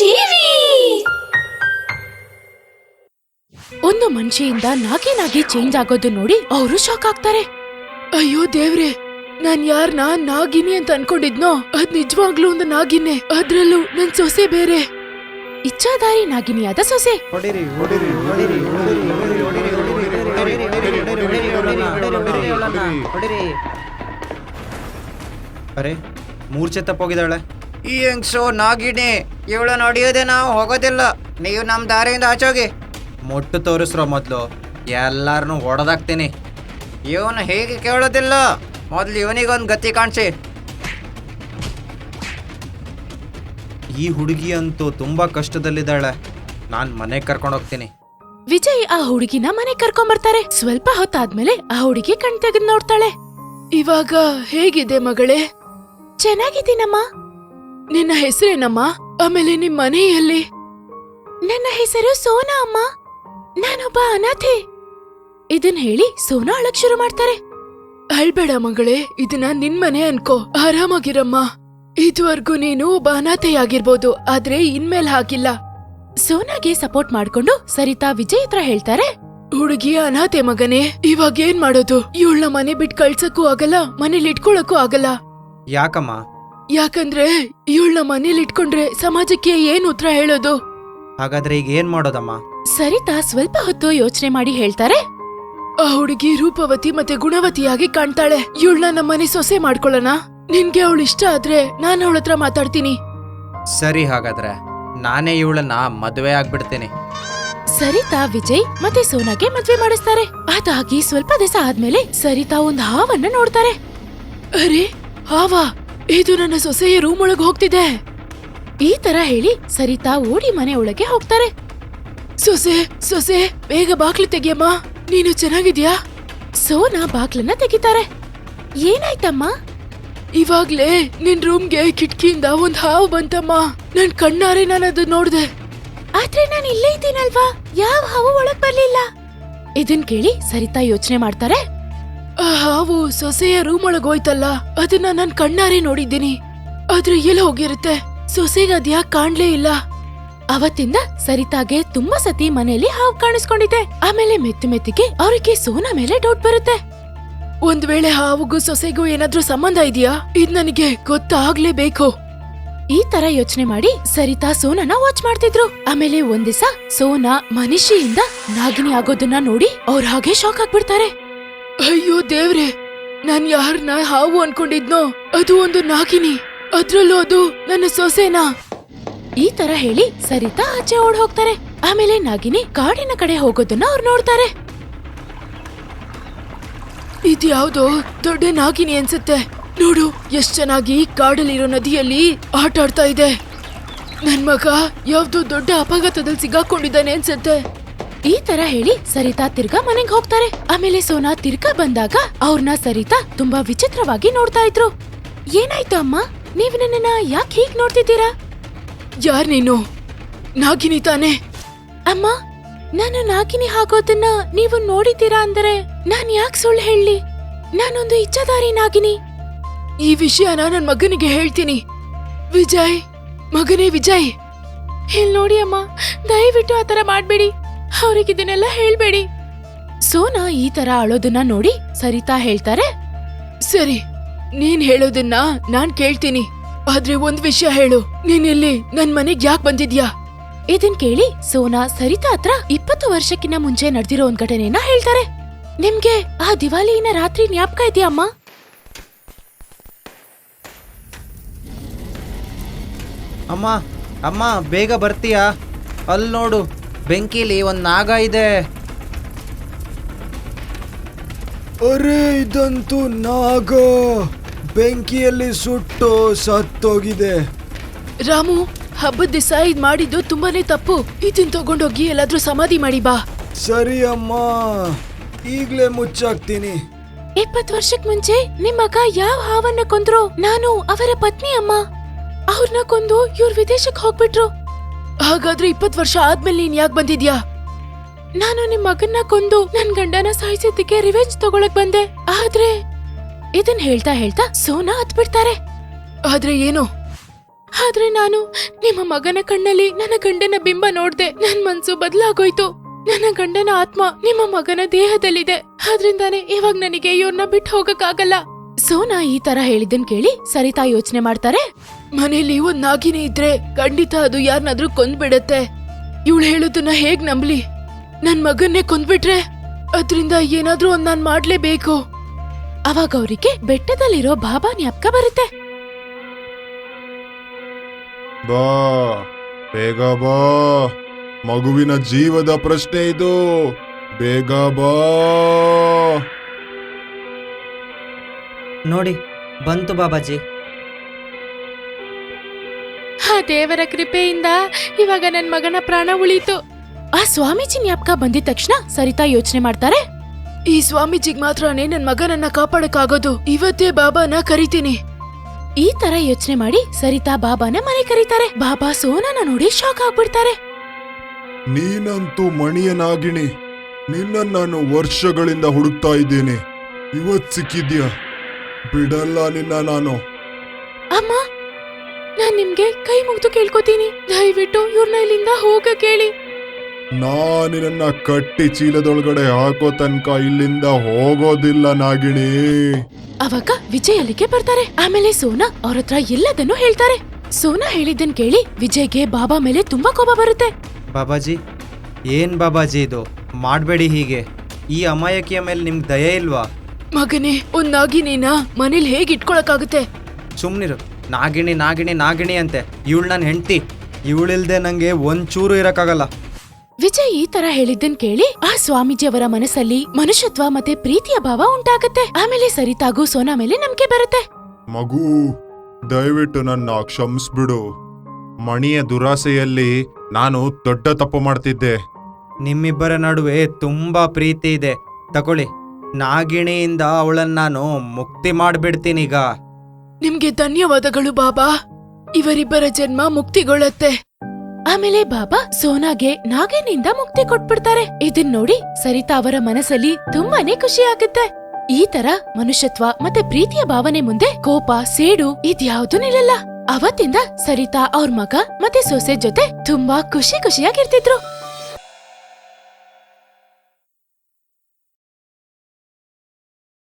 TV ಒಂದು ಮನುಷ್ಯಿಂದ ನಾಗೇನಾಗಿ change ಆಗೋದು ನೋಡಿ ಅವರು ಶಾಕ್ ಆಗ್ತಾರೆ ಅಯ್ಯೋ ದೇವ್ರೆ ನಾನ್ ಯಾರ್ನ ನಾಗಿನಿ ಅಂತ ಅನ್ಕೊಂಡಿದ್ನೋ ಅದ್ ನಿಜವಾಗ್ಲೂ ಒಂದು ನಾಗಿನೆ ಅದ್ರಲ್ಲೂ ನನ್ ಸೊಸೆ ಬೇರೆ ಇಚ್ಛಾದಾರಿ ಅದ ಸೊಸೆ ಅರೆ ಮೂರ್ಛೆ ತಪ್ಪೋಗಿದ್ದಾಳೆ ಈ ಹೆಂಗ್ಸು ನಾಗಿಣಿ ಇವಳು ನಡೆಯೋದೇ ನಾವು ಹೋಗೋದಿಲ್ಲ. ನೀವು ನಮ್ಮ ದಾರಿಯಿಂದ ಆಚೋಗಿ. ಮೊಟ್ಟು ತೋರಿಸ್ರೋ ಮೊದಲು ಎಲ್ಲಾರನು ಹೊಡೆದಾಕ್ತೀನಿ. ಇವನು ಹೇಗೆ ಕೇಳೋದಿಲ್ಲ. ಮೊದಲು ಇವನಿಗೊಂದು ಗತಿ ಕಾಣಿಸಿ. ಈ ಹುಡುಗಿ ಅಂತೂ ತುಂಬಾ ಕಷ್ಟದಲ್ಲಿದ್ದಾಳೆ. ನಾನು ಮನೆ ಕರ್ಕೊಂಡು ಹೋಗ್ತೀನಿ. ವಿಜಯ್ ಆ ಹುಡುಗಿನ ಮನೆ ಕರ್ಕೊಂಬರ್ತಾರೆ ಸ್ವಲ್ಪ ಹೊತ್ತಾದ್ಮೇಲೆ ಆ ಹುಡುಗಿ ಕಣ್ ತೆಗೆದ್ ನೋಡ್ತಾಳೆ. ಇವಾಗ ಹೇಗಿದೆ ಮಗಳೇ? ಚೆನ್ನಾಗಿದ್ದೀನಮ್ಮ? ನಿನ್ನ ಹೆಸರೇನಮ್ಮ ಆಮೇಲೆ ನಿಮ್ ಮನೆಯಲ್ಲಿ ನನ್ನ ಹೆಸರು ಸೋನಾ ಅಮ್ಮ. ನಾನೊಬ್ಬ ಅನಾಥೆ. ಇದನ್ ಹೇಳಿ ಸೋನಾ ಅಳಕ್ ಶುರು ಮಾಡ್ತಾರೆ. ಅಳ್ಬೇಡ ಮಗಳೇ ಇದನ್ನ ನಿನ್ ಮನೆ ಅನ್ಕೋ. ಆರಾಮಾಗಿರಮ್ಮ. ಇದುವರೆಗೂ ನೀನು ಒಬ್ಬ ಅನಾಥೆಯಾಗಿರ್ಬೋದು ಆದ್ರೆ ಇನ್ಮೇಲ್ ಹಾಗಿಲ್ಲ. ಸೋನಾಗೆ ಸಪೋರ್ಟ್ ಮಾಡ್ಕೊಂಡು ಸರಿತಾ ವಿಜಯ್ ಹತ್ರ ಹೇಳ್ತಾರೆ. ಹುಡುಗಿ ಅನಾಥೆ ಮಗನೇ ಇವಾಗ ಏನ್ ಮಾಡೋದು? ಇವಳ ಮನೆ ಬಿಟ್ ಕಳ್ಸಕ್ಕೂ ಆಗಲ್ಲ ಮನೇಲಿ ಇಟ್ಕೊಳಕ್ಕೂ ಆಗಲ್ಲ. ಯಾಕಮ್ಮ? ಯಾಕಂದ್ರೆ ಇವಳನ್ನ ಮನೇಲಿ ಇಟ್ಕೊಂಡ್ರೆ ಸಮಾಜಕ್ಕೆ ಏನ್ ಉತ್ತರ ಹೇಳೋದು? ಹಾಗಾದ್ರೆ ಈಗ ಏನ್ ಮಾಡೋದಮ್ಮ? ಸರಿತಾ ಸ್ವಲ್ಪ ಹೊತ್ತು ಯೋಚನೆ ಮಾಡಿ ಹೇಳ್ತಾರೆ. ಆ ಹುಡುಗಿ ರೂಪವತಿ ಮತ್ತೆ ಗುಣವತಿಯಾಗಿ ಕಾಣ್ತಾಳೆ. ಇವಳನ್ನ ನಮ್ಮನೆ ಸೊಸೆ ಮಾಡ್ಕೊಳ್ಳೋಣ? ನಿನ್ಗೆ ಅವಳು ಇಷ್ಟ ಆದ್ರೆ ನಾನು ಅವಳ ಹತ್ರ ಮಾತಾಡ್ತೀನಿ. ಸರಿ ಹಾಗಾದ್ರೆ ನಾನೇ ಇವಳನ್ನ ಮದುವೆ ಆಗ್ಬಿಡ್ತೇನೆ. ಸರಿತಾ ವಿಜಯ್ ಮತ್ತೆ ಸೋನಾಗೆ ಮದ್ವೆ ಮಾಡಿಸ್ತಾರೆ. ಅದಾಗಿ ಸ್ವಲ್ಪ ದಿವಸ ಆದ್ಮೇಲೆ ಸರಿತಾ ಒಂದ್ ಹಾವನ್ನ ನೋಡ್ತಾರೆ. ಅರೆ ಹಾವ! ಇದು ನನ್ನ ಸೊಸೆಯ ರೂಮ್ ಒಳಗೆ ಹೋಗ್ತಿದೆ. ಈ ತರ ಹೇಳಿ ಸರಿತಾ ಓಡಿ ಮನೆ ಒಳಗೆ ಹೋಗ್ತಾರೆ. ಸೊಸೆ ಸೊಸೆ, ಬೇಗ ಬಾಕ್ಲು ತೆಗಿಯಮ್ಮ. ನೀನು ಚೆನ್ನಾಗಿದ್ಯಾ? ಸೋನಾ ಬಾಕ್ಲನ್ನ ತೆಗಿತಾರೆ. ಏನಾಯ್ತಮ್ಮ? ಇವಾಗ್ಲೇ ನಿನ್ ರೂಮ್ಗೆ ಕಿಟಕಿಯಿಂದ ಒಂದ್ ಹಾವು ಬಂತಮ್ಮ. ನನ್ ಕಣ್ಣಾರೆ ನಾನು ಅದನ್ನ ನೋಡ್ದೆ. ಆದ್ರೆ ನಾನು ಇಲ್ಲೇ ಇದ್ದೀನಲ್ವಾ? ಯಾವ ಹಾವು ಒಳಗ್ ಬರ್ಲಿಲ್ಲ? ಇದನ್ ಕೇಳಿ ಸರಿತಾ ಯೋಚನೆ ಮಾಡ್ತಾರೆ. ಆ ಹಾವು ಸೊಸೆಯ ರೂಮ್ ಒಳಗೋಯ್ತಲ್ಲ ಅದನ್ನ ನಾನ್ ಕಣ್ಣಾರೆ ನೋಡಿದ್ದೀನಿ. ಆದ್ರೆ ಎಲ್ಲಿ ಹೋಗಿರುತ್ತೆ? ಸೊಸೆಗೆ ಅದ್ಯಾಕ್ ಕಾಣ್ಲೇ ಇಲ್ಲ. ಅವತ್ತಿಂದ ಸರಿತಾಗೆ ತುಂಬಾ ಸತಿ ಮನೆಯಲ್ಲಿ ಹಾವು ಕಾಣಿಸ್ಕೊಂಡಿದೆ. ಆಮೇಲೆ ಮೆತ್ತು ಮೆತ್ತಿಗೆ ಅವ್ರಿಗೆ ಸೋನಾ ಮೇಲೆ ಡೌಟ್ ಬರುತ್ತೆ. ಒಂದ್ ವೇಳೆ ಹಾವುಗೂ ಸೊಸೆಗೂ ಏನಾದ್ರೂ ಸಂಬಂಧ ಇದೆಯಾ? ಇದ್ ನನಗೆ ಗೊತ್ತಾಗ್ಲೇಬೇಕು. ಈ ತರ ಯೋಚನೆ ಮಾಡಿ ಸರಿತಾ ಸೋನಾನ ವಾಚ್ ಮಾಡ್ತಿದ್ರು. ಆಮೇಲೆ ಒಂದಿಸ ಸೋನಾ ಮನುಷ್ಯಿಂದ ನಾಗಿನಿ ಆಗೋದನ್ನ ನೋಡಿ ಅವ್ರ ಹಾಗೆ ಶಾಕ್ ಆಗ್ಬಿಡ್ತಾರೆ. ಅಯ್ಯೋ ದೇವ್ರೆ ನಾನ್ ಯಾರನ್ನ ಹಾವು ಅನ್ಕೊಂಡಿದ್ನೋ? ಅದು ಒಂದು ನಾಗಿನಿ. ಅದ್ರಲ್ಲೂ ಅದು ನನ್ನ ಸೊಸೆನಾ? ಈ ತರ ಹೇಳಿ ಸರಿತಾ ಆಚೆ ಓಡ್ ಹೋಗ್ತಾರೆ. ಆಮೇಲೆ ನಾಗಿನಿ ಕಾಡಿನ ಕಡೆ ಹೋಗೋದನ್ನ ಅವ್ರು ನೋಡ್ತಾರೆ. ಇದ್ಯಾವ್ದೋ ದೊಡ್ಡ ನಾಗಿನಿ ಅನ್ಸುತ್ತೆ. ನೋಡು ಎಷ್ಟ್ ಚೆನ್ನಾಗಿ ಕಾಡಲ್ಲಿರೋ ನದಿಯಲ್ಲಿ ಆಟ ಆಡ್ತಾ ಇದೆ. ನನ್ ಮಗ ಯಾವ್ದೋ ದೊಡ್ಡ ಅಪಘಾತದಲ್ಲಿ ಸಿಗಾಕೊಂಡಿದ್ದಾನೆ ಅನ್ಸುತ್ತೆ. ಈ ತರ ಹೇಳಿ ಸರಿತಾ ತಿರ್ಗಾ ಮನೆಗ್ ಹೋಗ್ತಾರೆ. ಆಮೇಲೆ ಸೋನಾ ತಿರ್ಗಾ ಬಂದಾಗ ಅವ್ರನ್ನ ಸರಿತಾ ತುಂಬಾ ವಿಚಿತ್ರವಾಗಿ ನೋಡ್ತಾ ಇದ್ರು. ಏನಾಯ್ತು ಅಮ್ಮ? ನೀವ್ ನನ್ನನ್ನ ಯಾಕೆ ಹೀಗ್ ನೋಡ್ತಿದ್ದೀರಾ? ಯಾರ್ ನೀನು? ನಾಗಿನಿ ತಾನೆ. ಅಮ್ಮ ನಾನು ನಾಗಿನಿ ಆಗೋದನ್ನ ನೀವು ನೋಡಿದ್ದೀರಾ ಅಂದರೆ ನಾನ್ ಯಾಕೆ ಸುಳ್ಳು ಹೇಳಿ? ನಾನೊಂದು ಇಚ್ಛಾದಾರಿ ನಾಗಿನಿ. ಈ ವಿಷಯನ ನನ್ ಮಗನಿಗೆ ಹೇಳ್ತೀನಿ. ವಿಜಯ್, ಮಗನೇ ವಿಜಯ್. ಇಲ್ಲಿ ನೋಡಿ ಅಮ್ಮ, ದಯವಿಟ್ಟು ಆತರ ಮಾಡ್ಬೇಡಿ. ಅವ್ರಿಗೆ ಇದನ್ನೆಲ್ಲ ಹೇಳ್ಬೇಡಿ. ಸೋನಾ ಈ ತರ ಅಳೋದನ್ನ ನೋಡಿ ಸರಿತಾ ಹೇಳ್ತಾರೆ. ಸರಿ, ನೀನ್ ಹೇಳೋದನ್ನ ನಾನ್ ಕೇಳ್ತೀನಿ. ಆದ್ರೆ ಒಂದ್ ವಿಷಯ ಹೇಳು. ನೀನ್ ಇಲ್ಲಿ ನನ್ ಮನೆಗ್ ಯಾಕೆ ಬಂದಿದ್ಯಾ? ಇದನ್ ಕೇಳಿ ಸೋನಾ ಸರಿತಾ ಹತ್ರ ಇಪ್ಪತ್ತು ವರ್ಷಕ್ಕಿಂತ ಮುಂಚೆ ನಡೆದಿರೋ ಒಂದ್ ಘಟನೆಯನ್ನ ಹೇಳ್ತಾರೆ. ನಿಮ್ಗೆ ಆ ದಿವಾಲಿನ ರಾತ್ರಿ ಜ್ಞಾಪಕ ಇದೆಯಾ ಅಮ್ಮ? ಅಮ್ಮ ಅಮ್ಮ, ಬೇಗ ಬರ್ತೀಯಾ? ಅಲ್ಲಿ ನೋಡು. ಬೆಂಕಿಲಿ ಒಂದು ನಾಗ ಇದೆ. ಅರೆ ಇದಂತೂ ನಾಗ. ಬೆಂಕಿಯಲ್ಲಿ ಸುಟ್ಟು ಸತ್ತೋಗಿದೆ. ರಾಮು ಹಬ್ಬದ ದಿವಸ ಇದ್ ಮಾಡಿದ್ದು ತುಂಬಾನೇ ತಪ್ಪು. ಇದನ್ ತಗೊಂಡೋಗಿ ಎಲ್ಲಾದ್ರೂ ಸಮಾಧಿ ಮಾಡಿ ಬಾ. ಸರಿ ಅಮ್ಮ. ಈಗ್ಲೇ ಮುಚ್ಚಾಕ್ತೀನಿ. ಇಪ್ಪತ್ ವರ್ಷಕ್ ಮುಂಚೆ ನಿಮ್ ಮಗ ಯಾವ ಹಾವನ್ನ ಕೊಂದ್ರು? ನಾನು ಅವರ ಪತ್ನಿ ಅಮ್ಮ. ಅವ್ರನ್ನ ಕೊಂದು ಇವ್ರ ವಿದೇಶಕ್ ಹೋಗ್ಬಿಟ್ರು. ಹಾಗಾದ್ರೆ ಇಪ್ಪತ್ ವರ್ಷ ಆದ್ಮೇಲೆ ನೀನ್ ಯಾಕೆ ಬಂದಿದ್ಯಾ? ನಾನು ನಿಮ್ ಮಗನ್ನ ಕೊಂದು ನನ್ ಗಂಡನ ಸಾಯಿಸಿದ್ದಕ್ಕೆ ರಿವೆಂಜ್ ತಗೊಳಕ್ ಬಂದೆ. ಆದ್ರೆ ಇದನ್ ಹೇಳ್ತಾ ಹೇಳ್ತಾ ಸೋನಾ ಹತ್ಬಿಡ್ತಾರೆ. ಆದ್ರೆ ಏನು? ಆದ್ರೆ ನಾನು ನಿಮ್ಮ ಮಗನ ಕಣ್ಣಲ್ಲಿ ನನ್ನ ಗಂಡನ ಬಿಂಬ ನೋಡ್ದೆ. ನನ್ ಮನ್ಸು ಬದಲಾಗೋಯ್ತು. ನನ್ನ ಗಂಡನ ಆತ್ಮ ನಿಮ್ಮ ಮಗನ ದೇಹದಲ್ಲಿದೆ. ಆದ್ರಿಂದಾನೇ ಇವಾಗ ನನಗೆ ಇವ್ರನ್ನ ಬಿಟ್ಟು ಹೋಗಕ್ಕಾಗಲ್ಲ. ಸೋನಾ ಈ ತರ ಹೇಳಿದ್ದನ್ ಕೇಳಿ ಸರಿತಾ ಯೋಚನೆ ಮಾಡ್ತಾರೆ? ಮನೇಲಿ ಒಂದ್ ನಾಗಿನಿ ಇದ್ರೆ ಖಂಡಿತ ಅದು ಯಾರನ್ನಾದ್ರೂ ಕೊಂದ್ಬಿಡತ್ತೆ. ಇವಳು ಹೇಳೋದನ್ನ ಹೇಗ್ ನಂಬ್ಲಿ? ನನ್ ಮಗನ್ನೇ ಕೊಂದ್ಬಿಟ್ರೆ ಅದ್ರಿಂದ ಏನಾದ್ರೂ ಒಂದ್ ನಾನ್ ಮಾಡ್ಲೇಬೇಕು. ಅವಾಗ ಅವರಿಗೆ ಬೆಟ್ಟದಲ್ಲಿರೋ ಬಾಬಾ ನ್ಯಾಪ್ಕ ಬರುತ್ತೆ. ಬಾ ಬೇಗ ಬಾ. ಮಗುವಿನ ಜೀವದ ಪ್ರಶ್ನೆ ಇದು. ಬೇಗ ಬಾ. ನೋಡಿ ಬಂತು ಬಾಬಾಜಿ. ದೇವರ ಕೃಪೆಯಿಂದ ಇವಾಗ ನನ್ ಮಗನ ಪ್ರಾಣ ಉಳಿತು. ಆ ಸ್ವಾಮೀಜಿ ನ್ಯಾಪ್ಕ ಬಂದಿದ ತಕ್ಷಣ ಸರಿತಾ ಯೋಚನೆ ಮಾಡ್ತಾರೆ. ಈ ಸ್ವಾಮೀಜಿಗ್ ಮಾತ್ರನೇ ನನ್ ಮಗನನ್ನ ಕಾಪಾಡಕ್ಕಾಗೋದು. ಇವತ್ತೇ ಬಾಬಾನ ಕರಿತೀನಿ. ಈ ತರ ಯೋಚನೆ ಮಾಡಿ ಸರಿತಾ ಬಾಬಾನ ಮನೆ ಕರೀತಾರೆ. ಬಾಬಾ ಸೋನನ ನೋಡಿ ಶಾಕ್ ಆಗ್ಬಿಡ್ತಾರೆ. ನೀನಂತೂ ಮಣಿಯನಾಗಿಣಿ. ನಿನ್ನ ನಾನು ವರ್ಷಗಳಿಂದ ಹುಡುಕ್ತಾ ಇದ್ದೇನೆ. ಇವತ್ ಸಿಕ್ಕಿದ್ಯಾ? ಬಿಡಲ್ಲ ನಿನ್ನ ನಾನು. ಅಮ್ಮ ನಾನ್ ನಿಮ್ಗೆ ಕೈ ಮುಗಿದು ಕೇಳ್ಕೊತೀನಿ. ದಯವಿಟ್ಟು ಇವ್ರನ್ನ ಇಲ್ಲಿಂದ ಹೋಗ ಕೇಳಿ. ನಾನಿನನ್ನ ಕಟ್ಟಿ ಚೀಲದೊಳಗಡೆ ಹಾಕೋ ತನಕ ಇಲ್ಲಿಂದ ಹೋಗೋದಿಲ್ಲ ನಾಗಿಣಿ. ಅವಾಗ ವಿಜಯ್ ಅಲ್ಲಿಗೆ ಬರ್ತಾರೆ. ಆಮೇಲೆ ಸೋನಾ ಅವ್ರ ಹತ್ರ ಎಲ್ಲದನ್ನು ಹೇಳ್ತಾರೆ. ಸೋನಾ ಹೇಳಿದ್ದನ್ ಕೇಳಿ ವಿಜಯ್ಗೆ ಬಾಬಾ ಮೇಲೆ ತುಂಬಾ ಕೋಪ ಬರುತ್ತೆ. ಬಾಬಾಜಿ ಏನ್ ಬಾಬಾಜಿ ಇದು? ಮಾಡಬೇಡಿ ಹೀಗೆ. ಈ ಅಮಾಯಕಿಯ ಮೇಲೆ ನಿಮ್ಗೆ ದಯೆ ಇಲ್ವಾ? ಮಗನೇ ಒಂದ್ ನಾಗಿನೇನ ಮನೇಲಿ ಹೇಗ್ ಇಟ್ಕೊಳಕಾಗುತ್ತೆ ಸುಮ್ನಿರು. ನಾಗಿಣಿ ನಾಗಿಣಿ ನಾಗಿಣಿ ಅಂತೆ. ಇವಳು ನನ್ನ ಹೆಂಡತಿ. ಇವಳಿಲ್ದೆ ನಂಗೆ ಒಂಚೂರು ಇರಕ್ಕಾಗಲ್ಲ. ವಿಜಯ್ ಈ ತರ ಹೇಳಿದ್ದನ್ ಕೇಳಿ ಆ ಸ್ವಾಮೀಜಿ ಅವರ ಮನಸ್ಸಲ್ಲಿ ಮನುಷ್ಯತ್ವ ಮತ್ತೆ ಪ್ರೀತಿಯ ಭಾವ ಉಂಟಾಗತ್ತೆ. ಆಮೇಲೆ ಸರಿತಾಗೂ ಸೋನಾ ಮೇಲೆ ನಂಬಿಕೆ ಬರುತ್ತೆ. ಮಗು ದಯವಿಟ್ಟು ನನ್ನ ಕ್ಷಮಿಸ್ಬಿಡು. ಮಣಿಯ ದುರಾಸೆಯಲ್ಲಿ ನಾನು ದೊಡ್ಡ ತಪ್ಪು ಮಾಡ್ತಿದ್ದೆ. ನಿಮ್ಮಿಬ್ಬರ ನಡುವೆ ತುಂಬಾ ಪ್ರೀತಿ ಇದೆ. ತಗೊಳ್ಳಿ. ನಾಗಿಣಿಯಿಂದ ಅವಳನ್ನ ನಾನು ಮುಕ್ತಿ ಮಾಡ್ಬಿಡ್ತೀನೀಗ ನಿಮ್ಗೆ ಧನ್ಯವಾದಗಳು, ಬಾಬಾ. ಇವರಿಬ್ಬರ ಜನ್ಮ ಮುಕ್ತಿಗೊಳ್ಳತ್ತೆ. ಆಮೇಲೆ ಬಾಬಾ, ಸೋನಾಗೆ ನಾಗೇನಿಂದ ಮುಕ್ತಿ ಕೊಟ್ಬಿಡ್ತಾರೆ. ಇದನ್ ನೋಡಿ ಸರಿತಾ ಅವರ ಮನಸ್ಸಲ್ಲಿ ತುಂಬಾನೇ ಖುಷಿ ಆಗುತ್ತೆ. ಈ ತರ ಮನುಷ್ಯತ್ವ ಮತ್ತೆ ಪ್ರೀತಿಯ ಭಾವನೆ ಮುಂದೆ ಕೋಪ, ಸೇಡು ಇದ್ಯಾವ್ದು ನಿಲ್ಲಲ್ಲ. ಅವತ್ತಿಂದ ಸರಿತಾ ಅವ್ರ ಮಗ ಮತ್ತೆ ಸೊಸೆ ಜೊತೆ ತುಂಬಾ ಖುಷಿ ಖುಷಿಯಾಗಿರ್ತಿದ್ರು.